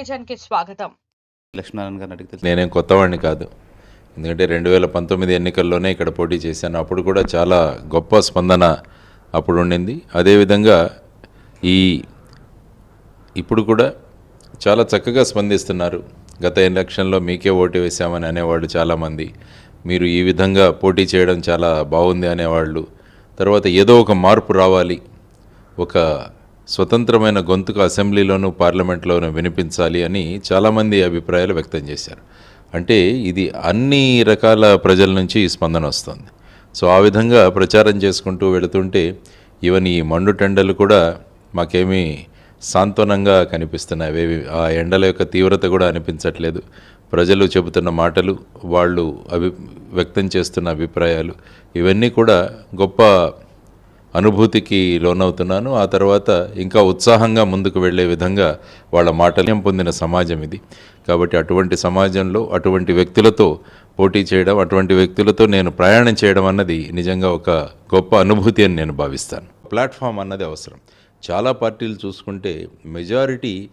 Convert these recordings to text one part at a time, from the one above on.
టెలివిజన్కి స్వాగతం. లక్ష్మీనారాయణ గారిని అడిగితే నేనేం కొత్తవాడిని కాదు. ఎందుకంటే రెండు వేల పంతొమ్మిది ఎన్నికల్లోనే ఇక్కడ పోటీ చేశాను. అప్పుడు కూడా చాలా గొప్ప స్పందన అప్పుడు ఉండింది. అదేవిధంగా ఈ ఇప్పుడు కూడా చాలా చక్కగా స్పందిస్తున్నారు. గత ఎలక్షన్లో మీకే ఓటు వేశామని అనేవాళ్ళు చాలామంది. మీరు ఈ విధంగా పోటీ చేయడం చాలా బాగుంది అనేవాళ్ళు. తర్వాత ఏదో ఒక మార్పు రావాలి. ఒక స్వతంత్రమైన గొంతుకు అసెంబ్లీలోనూ పార్లమెంట్లోనూ వినిపించాలి అని చాలామంది అభిప్రాయాలు వ్యక్తం చేశారు. అంటే ఇది అన్ని రకాల ప్రజల నుంచి స్పందన వస్తుంది. సో ఆ విధంగా ప్రచారం చేసుకుంటూ వెళుతుంటే ఈవెన్ ఈ మండు టెండలు కూడా మాకేమీ సాంత్వనంగా కనిపిస్తున్నాయి. అవేవి ఆ ఎండల యొక్క తీవ్రత కూడా అనిపించట్లేదు. ప్రజలు చెబుతున్న మాటలు వాళ్ళు అభి వ్యక్తం చేస్తున్న అభిప్రాయాలు ఇవన్నీ కూడా గొప్ప అనుభూతికి లోనవుతున్నాను. ఆ తర్వాత ఇంకా ఉత్సాహంగా ముందుకు వెళ్ళే విధంగా వాళ్ళ మాటల్యం పొందిన సమాజం ఇది. కాబట్టి అటువంటి సమాజంలో అటువంటి వ్యక్తులతో పోటీ చేయడం అటువంటి వ్యక్తులతో నేను ప్రయాణం చేయడం అన్నది నిజంగా ఒక గొప్ప అనుభూతి అని నేను భావిస్తాను. ప్లాట్ఫామ్ అన్నది అవసరం. చాలా పార్టీలు చూసుకుంటే మెజారిటీ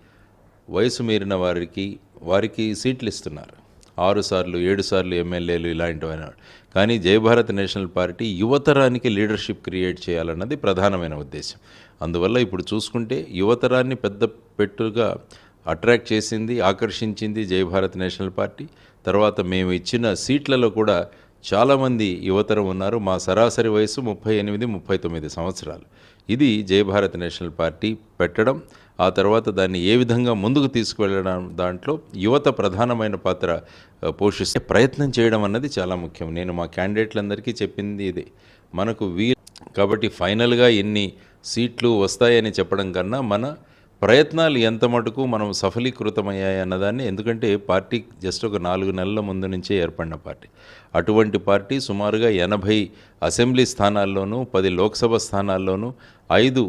వయసు మీరిన వారికి వారికి సీట్లు ఇస్తున్నారు. ఆరు సార్లు ఏడు సార్లు ఎమ్మెల్యేలు ఇలాంటివైన కానీ జయభారత్ నేషనల్ పార్టీ యువతరానికి లీడర్షిప్ క్రియేట్ చేయాలన్నది ప్రధానమైన ఉద్దేశం. అందువల్ల ఇప్పుడు చూసుకుంటే యువతరాన్ని పెద్ద పెట్టుగా అట్రాక్ట్ చేసింది ఆకర్షించింది జయభారత్ నేషనల్ పార్టీ. తర్వాత మేము ఇచ్చిన సీట్లలో కూడా చాలామంది యువతరం ఉన్నారు. మా సరాసరి వయసు ముప్పై ఎనిమిది ముప్పై తొమ్మిది సంవత్సరాలు. ఇది జయభారత్ నేషనల్ పార్టీ పెట్టడం. ఆ తర్వాత దాన్ని ఏ విధంగా ముందుకు తీసుకువెళ్ళడం దాంట్లో యువత ప్రధానమైన పాత్ర పోషిస్తే ప్రయత్నం చేయడం అన్నది చాలా ముఖ్యం. నేను మా క్యాండిడేట్లందరికీ చెప్పింది ఇదే. మనకు వీ కాబట్టి ఫైనల్గా ఎన్ని సీట్లు వస్తాయని చెప్పడం కన్నా మన ప్రయత్నాలు ఎంత మటుకు మనం సఫలీకృతమయ్యాయి అన్నదాన్ని ఎందుకంటే పార్టీ జస్ట్ ఒక నాలుగు నెలల ముందు నుంచే ఏర్పడిన పార్టీ. అటువంటి పార్టీ సుమారుగా ఎనభై అసెంబ్లీ స్థానాల్లోనూ పది లోక్సభ స్థానాల్లోనూ ఐదు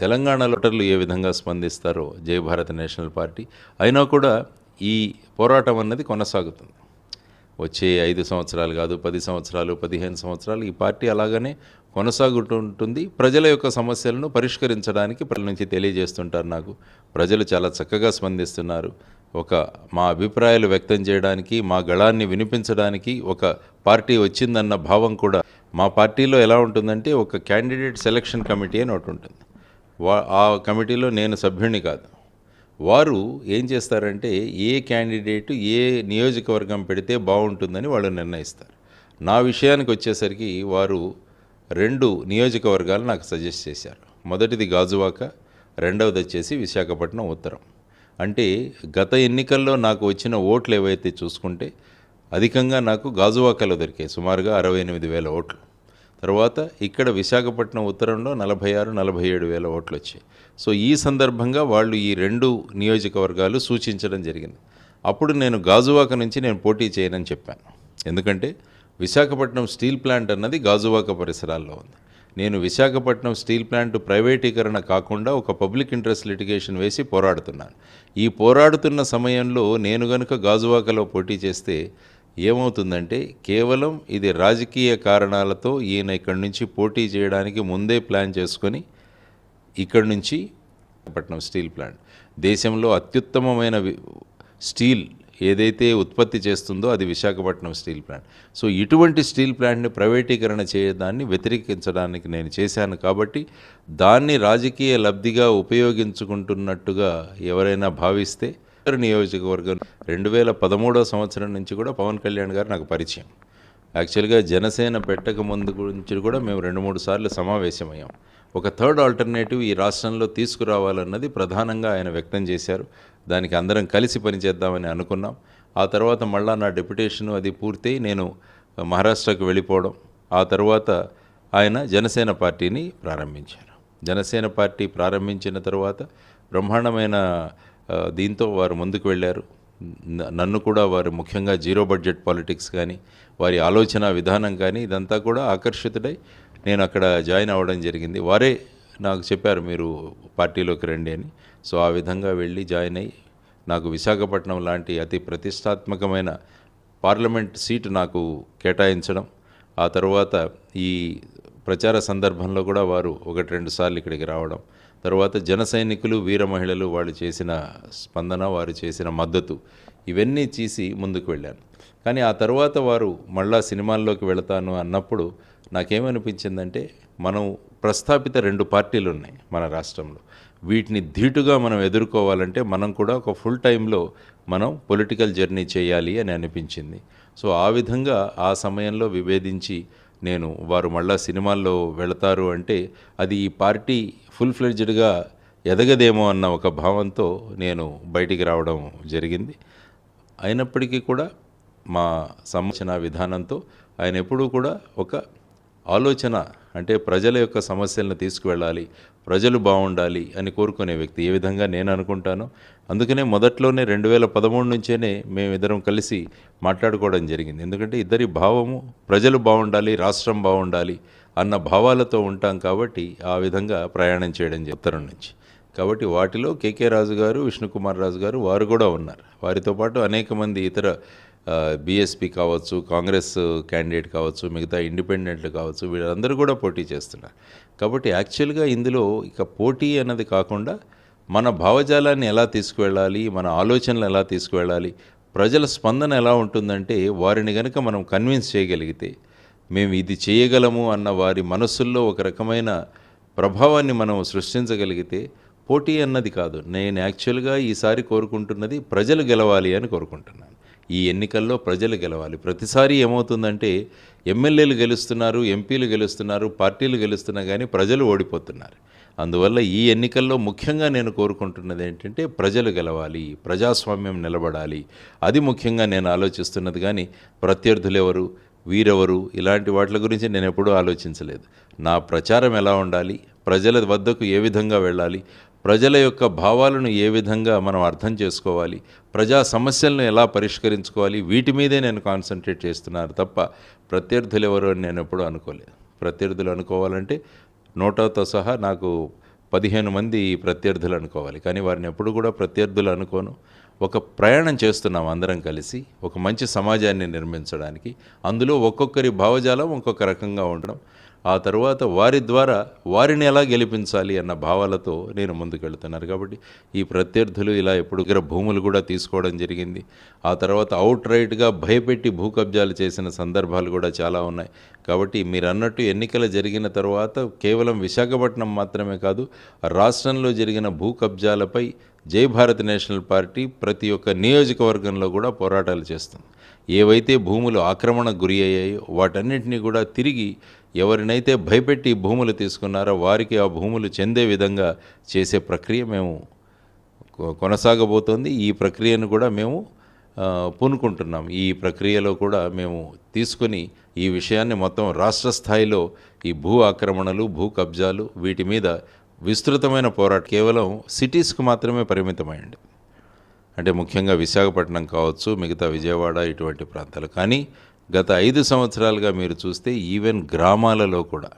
తెలంగాణ ఓటర్లు ఏ విధంగా స్పందిస్తారో జయ భారత్ నేషనల్ పార్టీ అయినా కూడా ఈ పోరాటం అన్నది కొనసాగుతుంది. వచ్చే ఐదు సంవత్సరాలు కాదు పది సంవత్సరాలు పదిహేను సంవత్సరాలు ఈ పార్టీ అలాగనే కొనసాగుతూ ఉంటుంది. ప్రజల యొక్క సమస్యలను పరిష్కరించడానికి ప్రజల నుంచి తెలియజేస్తుంటారు నాకు. ప్రజలు చాలా చక్కగా స్పందిస్తున్నారు. ఒక మా అభిప్రాయాలు వ్యక్తం చేయడానికి మా గళాన్ని వినిపించడానికి ఒక పార్టీ వచ్చిందన్న భావం కూడా మా పార్టీలో ఎలా ఉంటుందంటే ఒక క్యాండిడేట్ సెలక్షన్ కమిటీ అని ఒకటి ఉంటుంది. వా ఆ కమిటీలో నేను సభ్యుడిని కాదు. వారు ఏం చేస్తారంటే ఏ క్యాండిడేట్ ఏ నియోజకవర్గం పెడితే బాగుంటుందని వాళ్ళు నిర్ణయిస్తారు. నా విషయానికి వచ్చేసరికి వారు రెండు నియోజకవర్గాలు నాకు సజెస్ట్ చేశారు. మొదటిది గాజువాక రెండవది వచ్చేసి విశాఖపట్నం ఉత్తరం. అంటే గత ఎన్నికల్లో నాకు వచ్చిన ఓట్లు ఏవైతే చూసుకుంటే అధికంగా నాకు గాజువాకలో దొరికాయి. సుమారుగా అరవై ఎనిమిది వేల ఓట్లు. తర్వాత ఇక్కడ విశాఖపట్నం ఉత్తరంలో నలభై ఆరు నలభై ఏడు వేల ఓట్లు వచ్చాయి. సో ఈ సందర్భంగా వాళ్ళు ఈ రెండు నియోజకవర్గాలు సూచించడం జరిగింది. అప్పుడు నేను గాజువాక నుంచి నేను పోటీ చేయనని చెప్పాను. ఎందుకంటే విశాఖపట్నం స్టీల్ ప్లాంట్ అన్నది గాజువాక పరిసరాల్లో ఉంది. నేను విశాఖపట్నం స్టీల్ ప్లాంట్ ప్రైవేటీకరణ కాకుండా ఒక పబ్లిక్ ఇంట్రెస్ట్ లిటిగేషన్ వేసి పోరాడుతున్నాను. ఈ పోరాడుతున్న సమయంలో నేను గనుక గాజువాకలో పోటీ చేస్తే ఏమవుతుందంటే కేవలం ఇది రాజకీయ కారణాలతో ఈయన ఇక్కడి నుంచి పోటీ చేయడానికి ముందే ప్లాన్ చేసుకొని ఇక్కడి నుంచి విశాఖపట్నం స్టీల్ ప్లాంట్. దేశంలో అత్యుత్తమమైన వి- స్టీల్ ఏదైతే ఉత్పత్తి చేస్తుందో అది విశాఖపట్నం స్టీల్ ప్లాంట్. సో ఇటువంటి స్టీల్ ప్లాంట్ని ప్రైవేటీకరణ చేయడాన్ని వ్యతిరేకించడానికి నేను చేశాను కాబట్టి దాన్ని రాజకీయ లబ్ధిగా ఉపయోగించుకుంటున్నట్టుగా ఎవరైనా భావిస్తే నియోజకవర్గం రెండు వేల పదమూడో సంవత్సరం నుంచి కూడా పవన్ కళ్యాణ్ గారు నాకు పరిచయం. యాక్చువల్గా జనసేన పెట్టక ముందు గురించి కూడా మేము రెండు మూడు సార్లు సమావేశమయ్యాం. ఒక థర్డ్ ఆల్టర్నేటివ్ ఈ రాష్ట్రంలో తీసుకురావాలన్నది ప్రధానంగా ఆయన వ్యక్తం చేశారు. దానికి అందరం కలిసి పనిచేద్దామని అనుకున్నాం. ఆ తర్వాత మళ్ళా నా డెప్యుటేషన్ అది పూర్తయి నేను మహారాష్ట్రకు వెళ్ళిపోవడం. ఆ తర్వాత ఆయన జనసేన పార్టీని ప్రారంభించారు. జనసేన పార్టీ ప్రారంభించిన తర్వాత బ్రహ్మాండమైన దీంతో వారు ముందుకు వెళ్ళారు. నన్ను కూడా వారు ముఖ్యంగా జీరో బడ్జెట్ పాలిటిక్స్ కానీ వారి ఆలోచన విధానం కానీ ఇదంతా కూడా ఆకర్షితుడై నేను అక్కడ జాయిన్ అవ్వడం జరిగింది. వారే నాకు చెప్పారు మీరు పార్టీలోకి రండి అని. సో ఆ విధంగా వెళ్ళి జాయిన్ అయ్యి నాకు విశాఖపట్నం లాంటి అతి ప్రతిష్టాత్మకమైన పార్లమెంట్ సీటు నాకు కేటాయించడం ఆ తర్వాత ఈ ప్రచార సందర్భంలో కూడా వారు ఒకటి రెండు సార్లు ఇక్కడికి రావడం తర్వాత జన సైనికులు వీర మహిళలు వాళ్ళు చేసిన స్పందన వారు చేసిన మద్దతు ఇవన్నీ తీసి ముందుకు వెళ్ళాను. కానీ ఆ తర్వాత వారు మళ్ళా సినిమాల్లోకి వెళతాను అన్నప్పుడు నాకేమనిపించిందంటే మనం ప్రస్థాపిత రెండు పార్టీలు ఉన్నాయి మన రాష్ట్రంలో. వీటిని ధీటుగా మనం ఎదుర్కోవాలంటే మనం కూడా ఒక ఫుల్ టైంలో మనం పొలిటికల్ జర్నీ చేయాలి అని అనిపించింది. సో ఆ విధంగా ఆ సమయంలో విభేదించి నేను వారు మళ్ళా సినిమాల్లో వెళతారు అంటే అది ఈ పార్టీ ఫుల్ ఫ్లెడ్జ్డ్గా ఎదగదేమో అన్న ఒక భావంతో నేను బయటికి రావడం జరిగింది. అయినప్పటికీ కూడా మా సంరక్షణ విధానంతో ఆయన ఎప్పుడూ కూడా ఒక ఆలోచన అంటే ప్రజల యొక్క సమస్యలను తీసుకువెళ్ళాలి ప్రజలు బాగుండాలి అని కోరుకునే వ్యక్తి. ఏ విధంగా నేను అనుకుంటానో అందుకనే మొదట్లోనే రెండు వేల పదమూడు నుంచేనే మేమిద్దరం కలిసి మాట్లాడుకోవడం జరిగింది. ఎందుకంటే ఇద్దరి భావము ప్రజలు బాగుండాలి రాష్ట్రం బాగుండాలి అన్న భావాలతో ఉంటాం కాబట్టి ఆ విధంగా ప్రయాణం చేయడం ఉత్తరం నుంచి. కాబట్టి వాటిలో కేకే రాజు గారు విష్ణుకుమార్ రాజు గారు వారు కూడా ఉన్నారు. వారితో పాటు అనేక మంది ఇతర బీఎస్పీ కావచ్చు కాంగ్రెస్ క్యాండిడేట్ కావచ్చు మిగతా ఇండిపెండెంట్లు కావచ్చు వీళ్ళందరూ కూడా పోటీ చేస్తున్నారు. కాబట్టి యాక్చువల్గా ఇందులో ఇక పోటీ అన్నది కాకుండా మన భావజాలాన్ని ఎలా తీసుకువెళ్ళాలి మన ఆలోచనలు ఎలా తీసుకువెళ్ళాలి ప్రజల స్పందన ఎలా ఉంటుందంటే వారిని కనుక మనం కన్విన్స్ చేయగలిగితే మేము ఇది చేయగలము అన్న వారి మనస్సుల్లో ఒక రకమైన ప్రభావాన్ని మనం సృష్టించగలిగితే పోటీ అన్నది కాదు. నేను యాక్చువల్గా ఈసారి కోరుకుంటున్నది ప్రజలు గెలవాలి అని కోరుకుంటున్నాను. ఈ ఎన్నికల్లో ప్రజలు గెలవాలి. ప్రతిసారి ఏమవుతుందంటే ఎమ్మెల్యేలు గెలుస్తున్నారు ఎంపీలు గెలుస్తున్నారు పార్టీలు గెలుస్తున్నా కానీ ప్రజలు ఓడిపోతున్నారు. అందువల్ల ఈ ఎన్నికల్లో ముఖ్యంగా నేను కోరుకుంటున్నది ఏంటంటే ప్రజలు గెలవాలి ప్రజాస్వామ్యం నిలబడాలి. అది ముఖ్యంగా నేను ఆలోచిస్తున్నది కానీ ప్రత్యర్థులు ఎవరు వీరెవరు? ఇలాంటి వాటి గురించి నేను ఎప్పుడూ ఆలోచించలేదు. నా ప్రచారం ఎలా ఉండాలి? ప్రజల వద్దకు ఏ విధంగా వెళ్ళాలి? ప్రజల యొక్క భావాలను ఏ విధంగా మనం అర్థం చేసుకోవాలి? ప్రజా సమస్యలను ఎలా పరిష్కరించుకోవాలి? వీటి మీదే నేను కాన్సన్ట్రేట్ చేస్తున్నాను తప్ప ప్రత్యర్థులు ఎవరు అని నేను ఎప్పుడూ అనుకోలేదు. ప్రత్యర్థులు అనుకోవాలంటే నోటాతో సహా నాకు పదిహేను మంది ప్రత్యర్థులు అనుకోవాలి. కానీ వారిని ఎప్పుడు కూడా ప్రత్యర్థులు అనుకోను. ఒక ప్రయాణం చేస్తున్నాం అందరం కలిసి ఒక మంచి సమాజాన్ని నిర్మించడానికి. అందులో ఒక్కొక్కరి భావజాలం ఒక్కొక్క రకంగా ఉండడం. ఆ తర్వాత వారి ద్వారా వారిని ఎలా గెలిపించాలి అన్న భావాలతో నేను ముందుకెళ్తున్నాను కాబట్టి ఈ ప్రత్యర్థులు ఇలా ఎప్పుడు దగ్గర భూములు కూడా తీసుకోవడం జరిగింది. ఆ తర్వాత అవుట్ రైట్గా భయపెట్టి భూ కబ్జాలు చేసిన సందర్భాలు కూడా చాలా ఉన్నాయి. కాబట్టి మీరు అన్నట్టు ఎన్నికలు జరిగిన తర్వాత కేవలం విశాఖపట్నం మాత్రమే కాదు రాష్ట్రంలో జరిగిన భూ కబ్జాలపై జై భారత్ నేషనల్ పార్టీ ప్రతి ఒక్క నియోజకవర్గంలో కూడా పోరాటాలు చేస్తుంది. ఏవైతే భూములు ఆక్రమణకు గురి అయ్యాయో వాటన్నింటినీ కూడా తిరిగి ఎవరినైతే భయపెట్టి భూములు తీసుకున్నారో వారికి ఆ భూములు చెందే విధంగా చేసే ప్రక్రియ మేము కొ- కొనసాగబోతోంది. ఈ ప్రక్రియను కూడా మేము పూనుకుంటున్నాం. ఈ ప్రక్రియలో కూడా మేము తీసుకొని ఈ విషయాన్ని మొత్తం రాష్ట్ర స్థాయిలో ఈ భూ ఆక్రమణలు భూ కబ్జాలు వీటి మీద విస్తృతమైన పోరాటం కేవలం సిటీస్కు మాత్రమే పరిమితమైంది. అంటే ముఖ్యంగా విశాఖపట్నం కావచ్చు మిగతా విజయవాడ ఇటువంటి ప్రాంతాలు. కానీ గత ఐదు సంవత్సరాలుగా మీరు చూస్తే ఈవెన్ గ్రామాలలో కూడా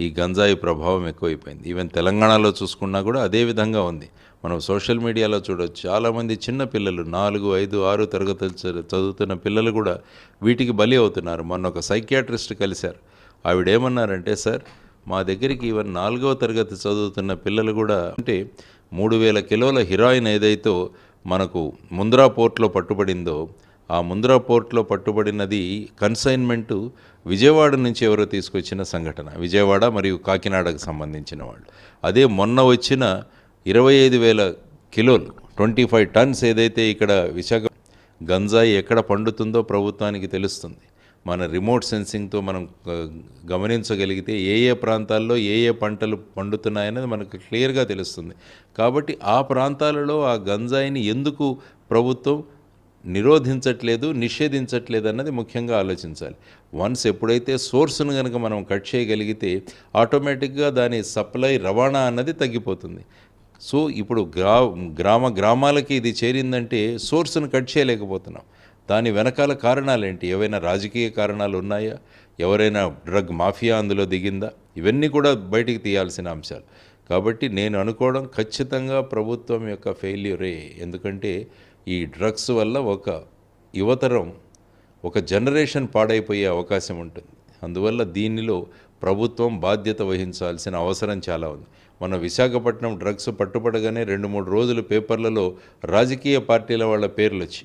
ఈ గంజాయి ప్రభావం ఎక్కువైపోయింది. ఈవెన్ తెలంగాణలో చూసుకున్నా కూడా అదే విధంగా ఉంది. మనం సోషల్ మీడియాలో చూడవచ్చు చాలామంది చిన్న పిల్లలు నాలుగు ఐదు ఆరు తరగతులు చదువుతున్న పిల్లలు కూడా వీటికి బలి అవుతున్నారు. మొన్న ఒక సైకియాట్రిస్ట్ కలిశారు. ఆవిడేమన్నారంటే సార్ మా దగ్గరికి ఈవెన్ నాలుగవ తరగతి చదువుతున్న పిల్లలు కూడా అంటే మూడు వేల కిలోల హిరాయిన్ ఏదైతే మనకు ముంద్రా పోర్ట్లో పట్టుబడిందో ఆ ముంద్రా పోర్ట్లో పట్టుబడినది కన్సైన్మెంటు విజయవాడ నుంచి ఎవరో తీసుకొచ్చిన సంఘటన. విజయవాడ మరియు కాకినాడకు సంబంధించిన వాళ్ళు. అదే మొన్న వచ్చిన ఇరవై ఐదు వేల కిలోలు ట్వంటీ ఫైవ్ టన్స్ ఏదైతే ఇక్కడ విశాఖ గంజాయి ఎక్కడ పండుతుందో ప్రభుత్వానికి తెలుస్తుంది. మన రిమోట్ సెన్సింగ్తో మనం గమనించగలిగితే ఏ ఏ ప్రాంతాల్లో ఏ ఏ పంటలు పండుతున్నాయనేది మనకు క్లియర్గా తెలుస్తుంది. కాబట్టి ఆ ప్రాంతాలలో ఆ గంజాయిని ఎందుకు ప్రభుత్వం నిరోధించట్లేదు నిషేధించట్లేదు అన్నది ముఖ్యంగా ఆలోచించాలి. వన్స్ ఎప్పుడైతే సోర్స్ను కనుక మనం కట్ చేయగలిగితే ఆటోమేటిక్గా దాని సప్లై రవాణా అన్నది తగ్గిపోతుంది. సో ఇప్పుడు గ్రా గ్రామ గ్రామాలకి ఇది చేరిందంటే సోర్స్ను కట్ చేయలేకపోతున్నాం. దాని వెనకాల కారణాలు ఏంటి ఏవైనా రాజకీయ కారణాలు ఉన్నాయా? ఎవరైనా డ్రగ్ మాఫియా అందులో దిగిందా? ఇవన్నీ కూడా బయటికి తీయాల్సిన అంశాలు. కాబట్టి నేను అనుకోవడం ఖచ్చితంగా ప్రభుత్వం యొక్క ఫెయిల్యూరే. ఎందుకంటే ఈ డ్రగ్స్ వల్ల ఒక యువతరం ఒక జనరేషన్ పాడైపోయే అవకాశం ఉంటుంది. అందువల్ల దీనిలో ప్రభుత్వం బాధ్యత వహించాల్సిన అవసరం చాలా ఉంది. మన విశాఖపట్నం డ్రగ్స్ పట్టుపడగానే రెండు మూడు రోజులు పేపర్లలో రాజకీయ పార్టీల వాళ్ళ పేర్లు వచ్చి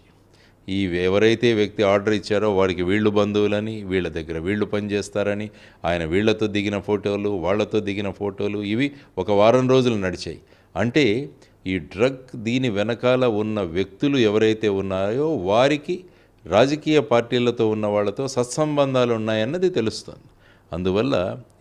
ఈ ఎవరైతే వ్యక్తి ఆర్డర్ ఇచ్చారో వారికి వీళ్ళు బంధువులని వీళ్ళ దగ్గర వీళ్ళు పనిచేస్తారని ఆయన వీళ్ళతో దిగిన ఫోటోలు వాళ్ళతో దిగిన ఫోటోలు ఇవి ఒక వారం రోజులు నడిచాయి. అంటే ఈ డ్రగ్ దీని వెనకాల ఉన్న వ్యక్తులు ఎవరైతే ఉన్నాయో వారికి రాజకీయ పార్టీలతో ఉన్న వాళ్ళతో సత్సంబంధాలు ఉన్నాయన్నది తెలుస్తుంది. అందువల్ల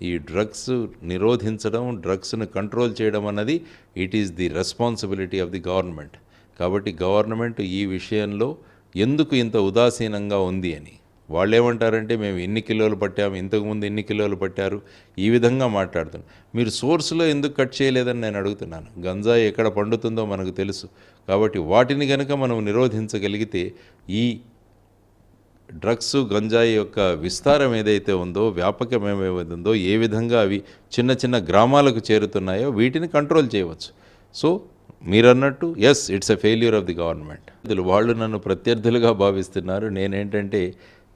ఈ డ్రగ్స్ నిరోధించడం డ్రగ్స్ను కంట్రోల్ చేయడం అన్నది it is the responsibility of the government. కాబట్టి గవర్నమెంట్ ఈ విషయంలో ఎందుకు ఇంత ఉదాసీనంగా ఉంది అని వాళ్ళు ఏమంటారంటే మేము ఇన్ని కిలోలు పట్టాము ఇంతకుముందు ఇన్ని కిలోలు పట్టారు ఈ విధంగా మాట్లాడుతున్నాం. మీరు సోర్స్లో ఎందుకు కట్ చేయలేదని నేను అడుగుతున్నాను. గంజాయి ఎక్కడ పండుతుందో మనకు తెలుసు. కాబట్టి వాటిని కనుక మనం నిరోధించగలిగితే ఈ డ్రగ్స్ గంజాయి యొక్క విస్తారం ఏదైతే ఉందో వ్యాపకం ఏమైతే ఉందో ఏ విధంగా అవి చిన్న చిన్న గ్రామాలకు చేరుతున్నాయో వీటిని కంట్రోల్ చేయవచ్చు. సో మీరన్నట్టు yes it's a failure of the government వాళ్ళు నన్ను ప్రత్యర్థులుగా భావిస్తున్నారు. నేనేంటంటే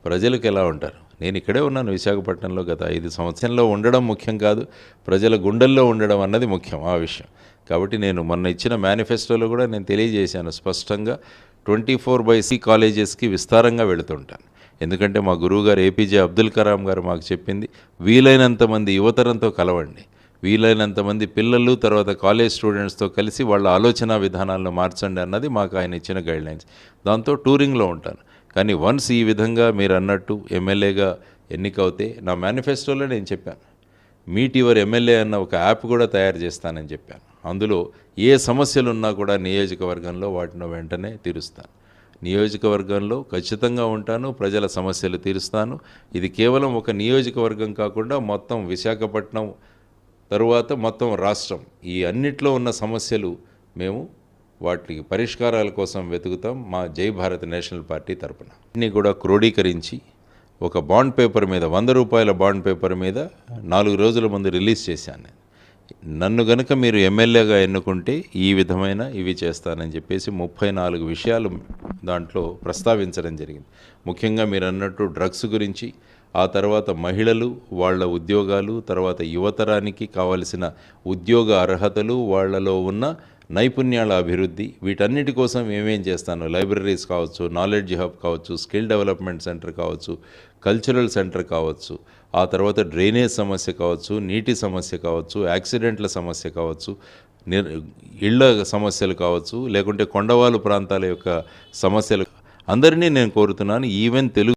ప్రజలకు ఎలా ఉంటారు? నేను ఇక్కడే ఉన్నాను విశాఖపట్నంలో గత ఐదు సంవత్సరంలో ఉండడం ముఖ్యం కాదు ప్రజల గుండెల్లో ఉండడం అన్నది ముఖ్యం ఆ విషయం. కాబట్టి నేను మొన్న ఇచ్చిన మేనిఫెస్టోలో కూడా నేను తెలియజేశాను స్పష్టంగా ట్వంటీ ఫోర్ బై సి కాలేజెస్కి విస్తారంగా వెళుతుంటాను. ఎందుకంటే మా గురువుగారు ఏపీజే అబ్దుల్ కలాం గారు మాకు చెప్పింది వీలైనంత మంది యువతరంతో కలవండి. వీలైనంత మంది పిల్లలు తర్వాత కాలేజ్ స్టూడెంట్స్తో కలిసి వాళ్ళ ఆలోచన విధానాలను మార్చండి అన్నది మాకు ఆయన ఇచ్చిన గైడ్లైన్స్. దాంతో టూరింగ్లో ఉంటాను. కానీ వన్స్ ఈ విధంగా మీరు అన్నట్టు ఎమ్మెల్యేగా ఎన్నికవుతే నా మేనిఫెస్టోలో నేను చెప్పాను. మీట్ యువర్ ఎమ్మెల్యే అన్న ఒక యాప్ కూడా తయారు చేస్తానని చెప్పాను. అందులో ఏ సమస్యలు ఉన్నా కూడా నియోజకవర్గంలో వాటిని వెంటనే తీరుస్తాను. నియోజకవర్గంలో ఖచ్చితంగా ఉంటాను ప్రజల సమస్యలు తీరుస్తాను. ఇది కేవలం ఒక నియోజకవర్గం కాకుండా మొత్తం విశాఖపట్నం తరువాత మొత్తం రాష్ట్రం. ఈ అన్నిట్లో ఉన్న సమస్యలు మేము వాటికి పరిష్కారాల కోసం వెతుకుతాం మా జై భారత్ నేషనల్ పార్టీ తరపున. అన్నీ కూడా క్రోడీకరించి ఒక బాండ్ పేపర్ మీద వంద రూపాయల బాండ్ పేపర్ మీద నాలుగు రోజుల ముందు రిలీజ్ చేశాను నేను. నన్ను గనుక మీరు ఎమ్మెల్యేగా ఎన్నుకుంటే ఈ విధమైన ఇవి చేస్తానని చెప్పేసి ముప్పై నాలుగు విషయాలు దాంట్లో ప్రస్తావించడం జరిగింది. ముఖ్యంగా మీరు అన్నట్టు డ్రగ్స్ గురించి ఆ తర్వాత మహిళలు వాళ్ళ ఉద్యోగాలు తర్వాత యువతరానికి కావలసిన ఉద్యోగ అర్హతలు వాళ్ళలో ఉన్న నైపుణ్యాల అభివృద్ధి వీటన్నిటి కోసం ఏమేం చేస్తాను లైబ్రరీస్ కావచ్చు నాలెడ్జ్ హబ్ కావచ్చు స్కిల్ డెవలప్మెంట్ సెంటర్ కావచ్చు కల్చరల్ సెంటర్ కావచ్చు ఆ తర్వాత డ్రైనేజ్ సమస్య కావచ్చు నీటి సమస్య కావచ్చు యాక్సిడెంట్ల సమస్య కావచ్చు నిర్ ఇళ్ళ సమస్యలు కావచ్చు లేకుంటే కొండవాలు ప్రాంతాల యొక్క సమస్యలు. అందరినీ నేను కోరుతున్నాను ఈవెన్ తెలుగు